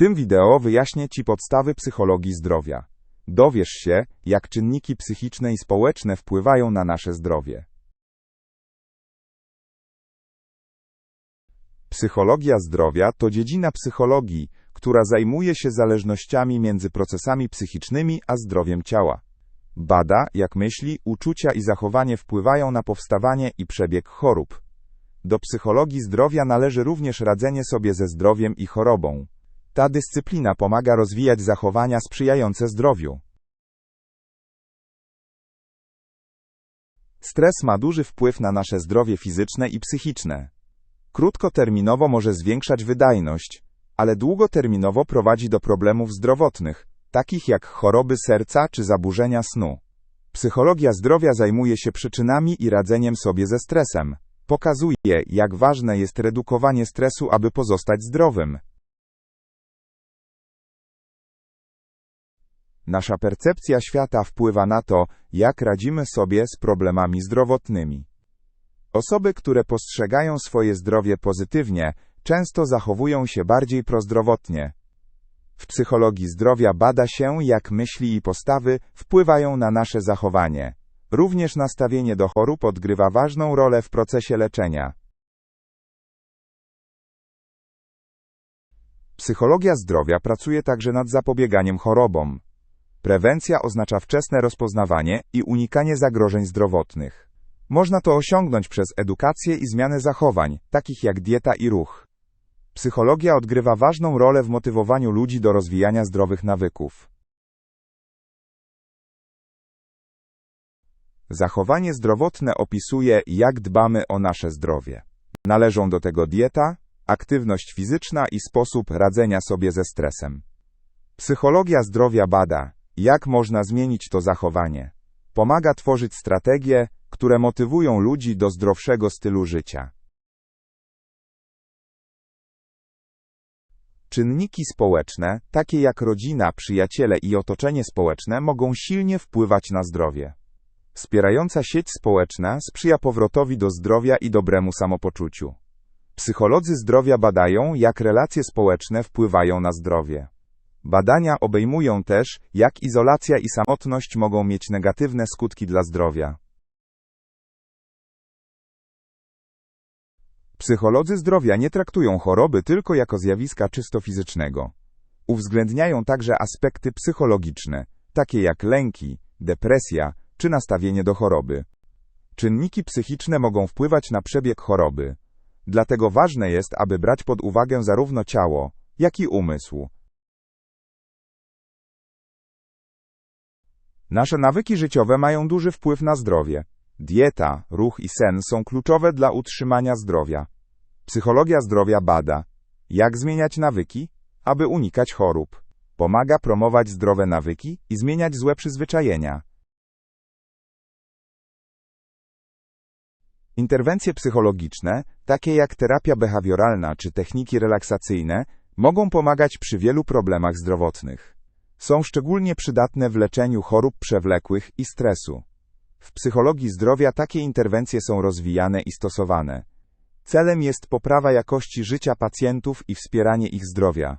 tym wideo wyjaśnię Ci podstawy psychologii zdrowia. Dowiesz się, jak czynniki psychiczne i społeczne wpływają na nasze zdrowie. Psychologia zdrowia to dziedzina psychologii, która zajmuje się zależnościami między procesami psychicznymi a zdrowiem ciała. Bada, jak myśli, uczucia i zachowanie wpływają na powstawanie i przebieg chorób. Do psychologii zdrowia należy również radzenie sobie ze zdrowiem i chorobą. Ta dyscyplina pomaga rozwijać zachowania sprzyjające zdrowiu. Stres ma duży wpływ na nasze zdrowie fizyczne i psychiczne. Krótkoterminowo może zwiększać wydajność, ale długoterminowo prowadzi do problemów zdrowotnych, takich jak choroby serca czy zaburzenia snu. Psychologia zdrowia zajmuje się przyczynami i radzeniem sobie ze stresem. Pokazuje, jak ważne jest redukowanie stresu, aby pozostać zdrowym. Nasza percepcja świata wpływa na to, jak radzimy sobie z problemami zdrowotnymi. Osoby, które postrzegają swoje zdrowie pozytywnie, często zachowują się bardziej prozdrowotnie. W psychologii zdrowia bada się, jak myśli i postawy wpływają na nasze zachowanie. Również nastawienie do chorób odgrywa ważną rolę w procesie leczenia. Psychologia zdrowia pracuje także nad zapobieganiem chorobom. Prewencja oznacza wczesne rozpoznawanie i unikanie zagrożeń zdrowotnych. Można to osiągnąć przez edukację i zmianę zachowań, takich jak dieta i ruch. Psychologia odgrywa ważną rolę w motywowaniu ludzi do rozwijania zdrowych nawyków. Zachowanie zdrowotne opisuje, jak dbamy o nasze zdrowie. Należą do tego dieta, aktywność fizyczna i sposób radzenia sobie ze stresem. Psychologia zdrowia bada, jak można zmienić to zachowanie. Pomaga tworzyć strategie, które motywują ludzi do zdrowszego stylu życia. Czynniki społeczne, takie jak rodzina, przyjaciele i otoczenie społeczne, mogą silnie wpływać na zdrowie. Wspierająca sieć społeczna sprzyja powrotowi do zdrowia i dobremu samopoczuciu. Psycholodzy zdrowia badają, jak relacje społeczne wpływają na zdrowie. Badania obejmują też, jak izolacja i samotność mogą mieć negatywne skutki dla zdrowia. Psycholodzy zdrowia nie traktują choroby tylko jako zjawiska czysto fizycznego. Uwzględniają także aspekty psychologiczne, takie jak lęki, depresja czy nastawienie do choroby. Czynniki psychiczne mogą wpływać na przebieg choroby. Dlatego ważne jest, aby brać pod uwagę zarówno ciało, jak i umysł. Nasze nawyki życiowe mają duży wpływ na zdrowie. Dieta, ruch i sen są kluczowe dla utrzymania zdrowia. Psychologia zdrowia bada, jak zmieniać nawyki, aby unikać chorób. Pomaga promować zdrowe nawyki i zmieniać złe przyzwyczajenia. Interwencje psychologiczne, takie jak terapia behawioralna czy techniki relaksacyjne, mogą pomagać przy wielu problemach zdrowotnych. Są szczególnie przydatne w leczeniu chorób przewlekłych i stresu. W psychologii zdrowia takie interwencje są rozwijane i stosowane. Celem jest poprawa jakości życia pacjentów i wspieranie ich zdrowia.